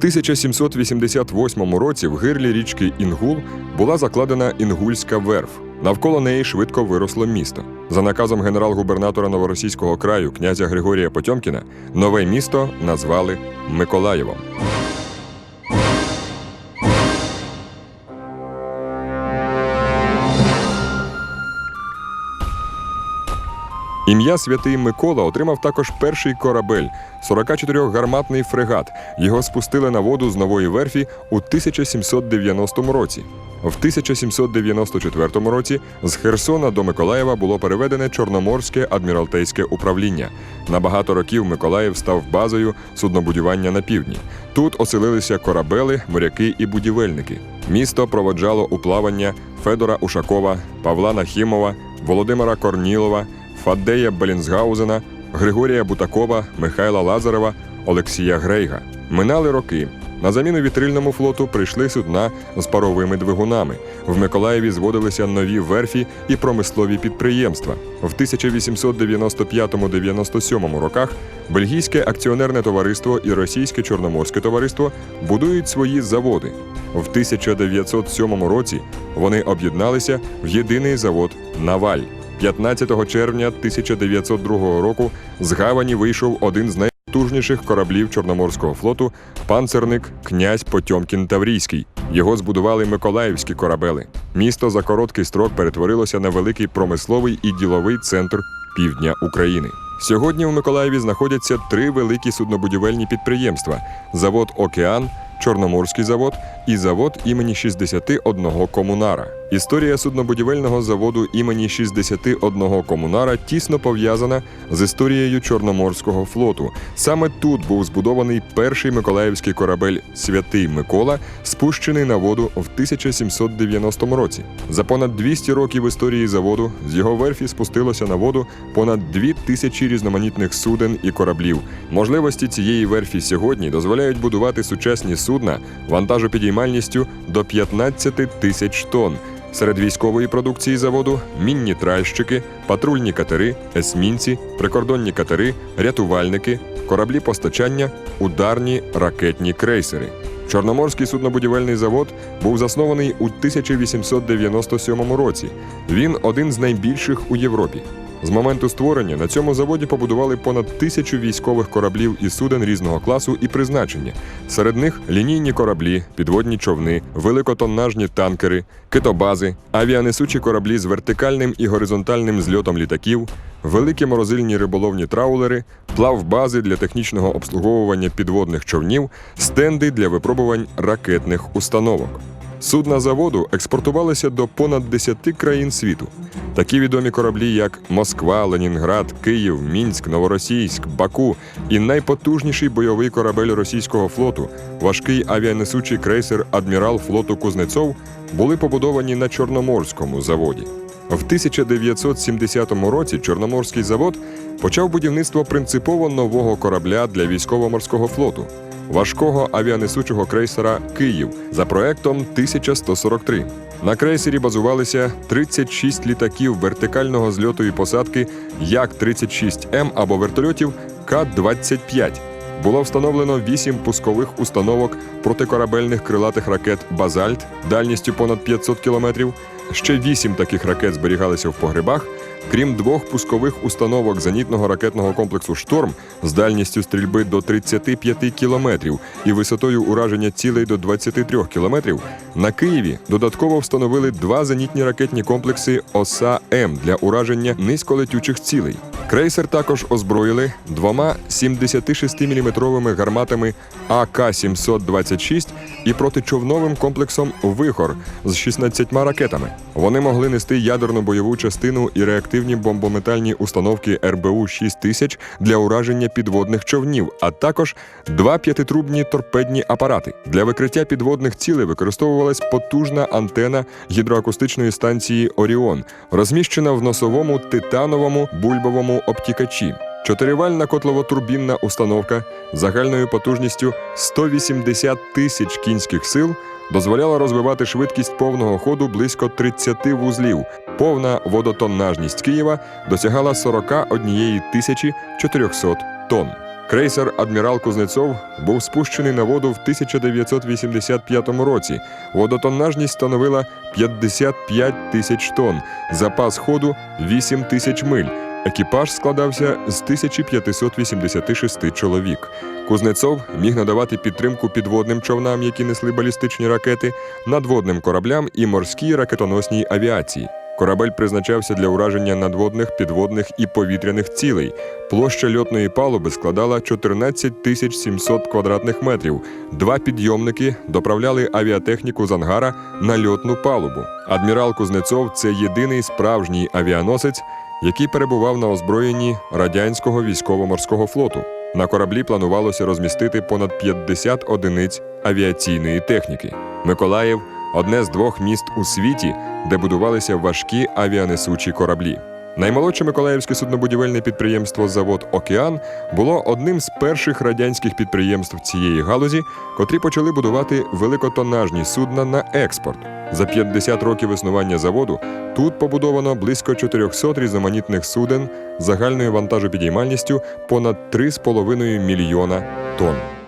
1788 році в гирлі річки Інгул була закладена Інгульська верф. Навколо неї швидко виросло місто. За наказом генерал-губернатора новоросійського краю князя Григорія Потьомкіна нове місто назвали Миколаєвом. Ім'я святий Микола отримав також перший корабель 44-гарматний фрегат. Його спустили на воду з нової верфі у 1790 році. В 1794 році з Херсона до Миколаєва було переведене Чорноморське адміралтейське управління. На багато років Миколаїв став базою суднобудівання на півдні. Тут оселилися корабели, моряки і будівельники. Місто проводжало у плавання Федора Ушакова, Павла Нахімова, Володимира Корнілова, Фаддея Белінсгаузена, Григорія Бутакова, Михайла Лазарева, Олексія Грейга. Минали роки. На заміну вітрильному флоту прийшли судна з паровими двигунами. В Миколаєві зводилися нові верфі і промислові підприємства. В 1895-97 роках бельгійське акціонерне товариство і російське чорноморське товариство будують свої заводи. В 1907 році вони об'єдналися в єдиний завод Наваль. 15 червня 1902 року з гавані вийшов один з найпотужніших кораблів Чорноморського флоту панцерник князь Потьомкін Таврійський. Його збудували миколаївські корабели. Місто за короткий строк перетворилося на великий промисловий і діловий центр півдня України. Сьогодні в Миколаєві знаходяться три великі суднобудівельні підприємства: завод Океан, Чорноморський завод і завод імені 61 комунара. Історія суднобудівельного заводу імені 61 комунара тісно пов'язана з історією Чорноморського флоту. Саме тут був збудований перший миколаївський корабель Святий Микола, спущений на воду в 1790 році. За понад 200 років історії заводу з його верфі спустилося на воду понад 2 тисячі різноманітних суден і кораблів. Можливості цієї верфі сьогодні дозволяють будувати сучасні судна вантажопідіймальністю до 15 тисяч тонн. Серед військової продукції заводу мінні тральщики, патрульні катери, есмінці, прикордонні катери, рятувальники, кораблі постачання, ударні ракетні крейсери. Чорноморський суднобудівельний завод був заснований у 1897 році. Він один з найбільших у Європі. З моменту створення на цьому заводі побудували понад тисячу військових кораблів і суден різного класу і призначення. Серед них лінійні кораблі, підводні човни, великотоннажні танкери, китобази, авіанесучі кораблі з вертикальним і горизонтальним зльотом літаків, великі морозильні риболовні траулери, плавбази для технічного обслуговування підводних човнів, стенди для випробувань ракетних установок. Судна заводу експортувалися до понад 10 країн світу. Такі відомі кораблі, як Москва, Ленінград, Київ, Мінськ, Новоросійськ, Баку і найпотужніший бойовий корабель російського флоту, важкий авіанесучий крейсер Адмірал флоту Кузнецов, були побудовані на Чорноморському заводі. В 1970 році Чорноморський завод почав будівництво принципово нового корабля для військово-морського флоту важкого авіанесучого крейсера Київ за проектом 1143. На крейсері базувалися 36 літаків вертикального зльоту і посадки Як-36М або вертольотів К-25. Було встановлено 8 пускових установок протикорабельних крилатих ракет Базальт дальністю понад 500 кілометрів. Ще 8 таких ракет зберігалися в погребах. Крім двох пускових установок зенітного ракетного комплексу Шторм з дальністю стрільби до 35 кілометрів і висотою ураження цілей до 23 кілометрів, на Києві додатково встановили два зенітні ракетні комплекси ОСА М для ураження низьколетючих цілей. Крейсер також озброїли двома 76-мм гарматами АК-726 і протичовновим комплексом Вихор з 16 ракетами. Вони могли нести ядерну бойову частину і реактивні бомбометальні установки РБУ 6000 для ураження підводних човнів, а також два п'ятитрубні торпедні апарати. Для викриття підводних цілей використовувалась потужна антена гідроакустичної станції Оріон, розміщена в носовому титановому бульбовому обтікачі. Чотиривальна котлово-турбінна установка загальною потужністю 180 тисяч кінських сил дозволяла розвивати швидкість повного ходу близько 30 вузлів. Повна водотоннажність Києва досягала 41 тисячі 400 тонн. Крейсер Адмірал Кузнецов був спущений на воду в 1985 році. Водотоннажність становила 55 тисяч тонн, запас ходу 8 тисяч миль. Екіпаж складався з 1586 чоловік. Кузнецов міг надавати підтримку підводним човнам, які несли балістичні ракети, надводним кораблям і морській ракетоносній авіації. Корабель призначався для ураження надводних, підводних і повітряних цілей. Площа льотної палуби складала 14 тисяч 700 квадратних метрів. Два підйомники доправляли авіатехніку з ангара на льотну палубу. Адмірал Кузнецов це єдиний справжній авіаносець, який перебував на озброєнні радянського військово-морського флоту. На кораблі планувалося розмістити понад 50 одиниць авіаційної техніки. Миколаїв одне з двох міст у світі, де будувалися важкі авіанесучі кораблі. Наймолодше Миколаївське суднобудівельне підприємство Завод Океан було одним з перших радянських підприємств цієї галузі, котрі почали будувати великотонажні судна на експорт. За 50 років існування заводу тут побудовано близько 400 різноманітних суден загальною вантажопідіймальністю понад 3,5 мільйона тонн.